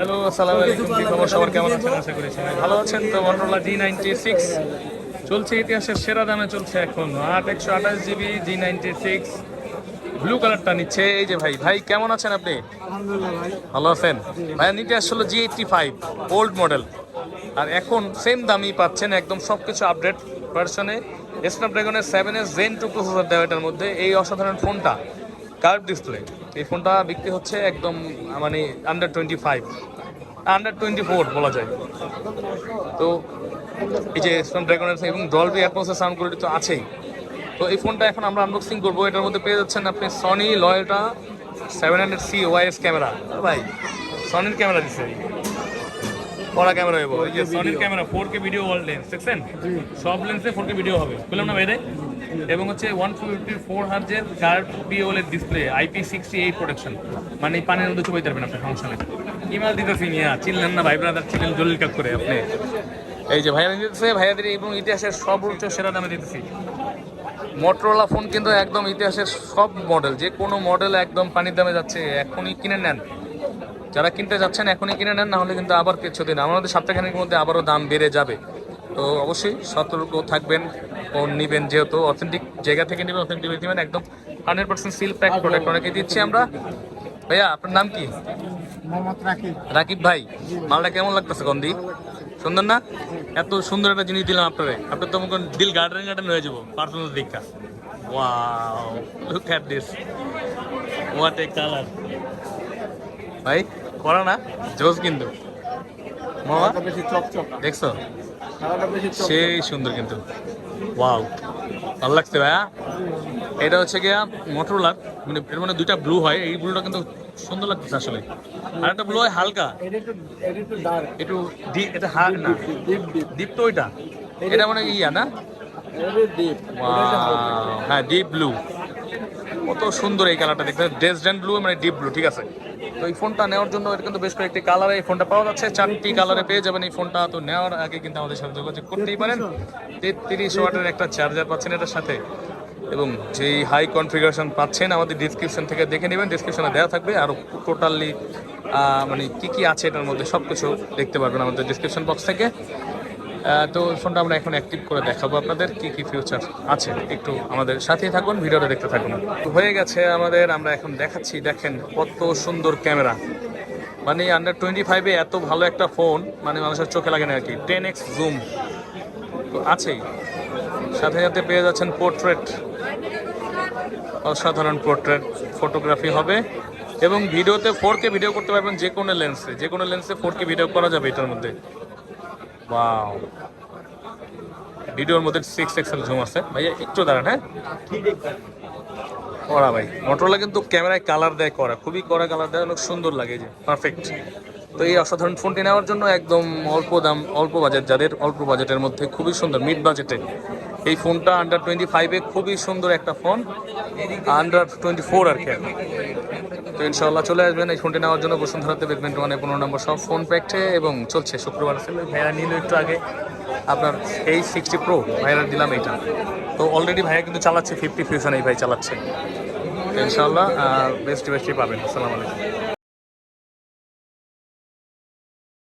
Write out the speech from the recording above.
Hello আসসালামু আলাইকুম কি খবর? সবার কেমন আছেন? আশা করি সবাই ভালো আছেন। তো মটোরোলা জি নাইনটি সিক্স চলছে ইতিহাসের সেরা দামে চলছে এখন। আট একশো আঠাশ GB G ninety six blue কালারটা নিচ্ছে। এই যে ভাই ভাই কেমন আছেন আপনি? ভালো আছেন? ভাই নিতে আসলে G eighty five old model আর এখন সেম দামই পাচ্ছেন একদম সব কিছু আপডেট ভার্সনে স্ন্যাপড্রাগনের seven S gen two processor দেওয়া এটার মধ্যে। এই অসাধারণ ফোনটা কার্ভ ডিসপ্লে। এই ফোনটা বিক্রি হচ্ছে একদম মানে under twenty five under twenty four বলা যায়। তো এই যে স্ন্যাপড্রাগনের এবং ডলবি অ্যাটমসের সাউন্ড কোয়ালিটি তো আছেই। তো এই ফোনটা এখন আমরা আনবক্সিং করব। এটার মধ্যে পেয়ে যাচ্ছেন আপনি Sony LYT seven hundred C OIS camera ভাই সনির ক্যামেরা দিচ্ছে বড়। ক্যামেরা হইব এই যে সনির camera four K video world lens দেখছেন? সব লেন্সে ফোর কে ভিডিও হবে। বললাম না বাইরে? এবং হচ্ছে ওয়ান ফিফটি ফোর হার্জের curve পিওলের display IP sixty eight protection মানে এই পানির মধ্যে চুপাইতে পারবেন আপনি সমস্যা নেই। ইমাল দিতেছি নিয়া চিনলেন না ভাই ব্রাদার ছিলেন জলিল কাক করে আপনি। এই যে ভাইয়া দিতেছে ভাইয়াদের এবং ইতিহাসের সর্বোচ্চ সেরা দামে দিতেছি। মোটরোলা ফোন কিন্তু একদম ইতিহাসের সব মডেল যে কোনো মডেল একদম পানির দামে যাচ্ছে এখনই কিনে নেন। যারা কিনতে যাচ্ছেন এখনই কিনে নেন না হলে কিন্তু আবার কিছুদিন আমাদের সপ্তাহখানেক মধ্যে আবারও দাম বেড়ে যাবে। তো অবশ্যই সতর্ক থাকবেন ফোন নেবেন যেহেতু অথেন্টিক জায়গা থেকে নেবেন অথেন্টিক নেবেন একদম hundred percent seal pack product অনেকে দিচ্ছি আমরা। ভাইয়া আপনার নাম কি? রাকিব। ভাই মালটা কেমন লাগতেছে গন্ধি সুন্দর না? এত সুন্দর একটা জিনিস দিলাম আপনারে। আপনার তো মনে দিল গার্ডেন গার্ডেন হয়ে যাব পার্সোনাল দিকটা। Wow look at this what a colour ভাই করা না জোস কিন্তু। মামা দেখছ? সেই সুন্দর কিন্তু। ওয়াও ভালো লাগছে ভাইয়া। এটা হচ্ছে গিয়া মোটরোলার মানে এর মানে দুইটা ব্লু হয়। এই ব্লুটা কিন্তু সুন্দর লাগতেছে আসলে। আর একটা ব্লু হয় হালকা। একটু এটা এটা না ডিপ তো ওইটা। এটা মানে ইয়া না? হ্যাঁ ডিপ ব্লু কত সুন্দর এই কালারটা দেখতে ডেসডেন্ট ব্লু মানে ডিপ ব্লু ঠিক আছে? তো এই ফোনটা নেওয়ার জন্য এটা কিন্তু বেশ কয়েকটি কালারে এই ফোনটা পাওয়া যাচ্ছে। চারটি কালারে পেয়ে যাবেন এই ফোনটা। তো নেওয়ার আগে কিন্তু আমাদের সাথে যোগাযোগ করতেই পারেন। তেত্রিশ ওয়াটের একটা চার্জার পাচ্ছেন এটার সাথে। এবং যেই হাই কনফিগারেশন পাচ্ছেন, আমাদের ডিসক্রিপশন থেকে দেখে নেবেন। ডিসক্রিপশনে দেওয়া থাকবে। আর টোটালি মানে কি কি আছে এটার মধ্যে সব কিছু দেখতে পারবেন আমাদের ডিসক্রিপশন বক্স থেকে। তো ফোনটা আমরা এখন অ্যাক্টিভ করে দেখাবো আপনাদের। কি কি ফিউচার আছে? একটু আমাদের সাথেই থাকুন, ভিডিওটা দেখতে থাকুন। হয়ে গেছে আমাদের, আমরা এখন দেখাচ্ছি, দেখেন কত সুন্দর ক্যামেরা। মানে আন্ডার টোয়েন্টি ফাইভে এত ভালো একটা ফোন মানে মানুষের চোখে লাগে না আর কি। টেন এক্স জুম তো আছেই। সাথে সাথে পেয়ে যাচ্ছেন পোর্ট্রেট অসাধারণ পোর্ট্রেট ফটোগ্রাফি হবে। এবং ভিডিওতে ফোর কে ভিডিও করতে পারবেন যে কোনো লেন্সে যে কোনো লেন্সে ফোর কে ভিডিও করা যাবে এটার মধ্যে। ওয়াও ভিডিওর মধ্যে সিক্স এক্সেল জুম আছে। ভাইয়া, একটু দাঁড়ান হ্যাঁ? করা ভাই মোটরলা কিন্তু ক্যামেরায় কালার দেয়, করা। খুবই করা কালার দেয় অনেক সুন্দর লাগে যে। পারফেক্ট তো এই অসাধারণ ফোনটি নেওয়ার জন্য একদম অল্প দাম, অল্প বাজেট যাদের অল্প বাজেটের মধ্যে খুবই সুন্দর মিড বাজেটে এই ফোনটা আন্ডার টোয়েন্টি ফাইভে খুবই সুন্দর একটা ফোন আন্ডার টোয়েন্টি ফোর আর কি। তো ইনশাল্লাহ চলে আসবেন, এই ফোনটি নেওয়ার জন্য বসুন্ধরাতে বেগমেন্ট ওয়ানে পনেরো নম্বর সব ফোন প্যাকটে এবং চলছে শুক্রবার। ছিল ভাইয়া নিল একটু আগে, আপনার এই সিক্সটি প্রো ভাইয়ার দিলাম এইটা। তো অলরেডি ভাইয়া কিন্তু চালাচ্ছে ফিফটি ফিউশন এই ভাই চালাচ্ছে। ইনশাল্লাহ বেস্ট বেস্টই পাবেন। আসসালামু আলাইকুম।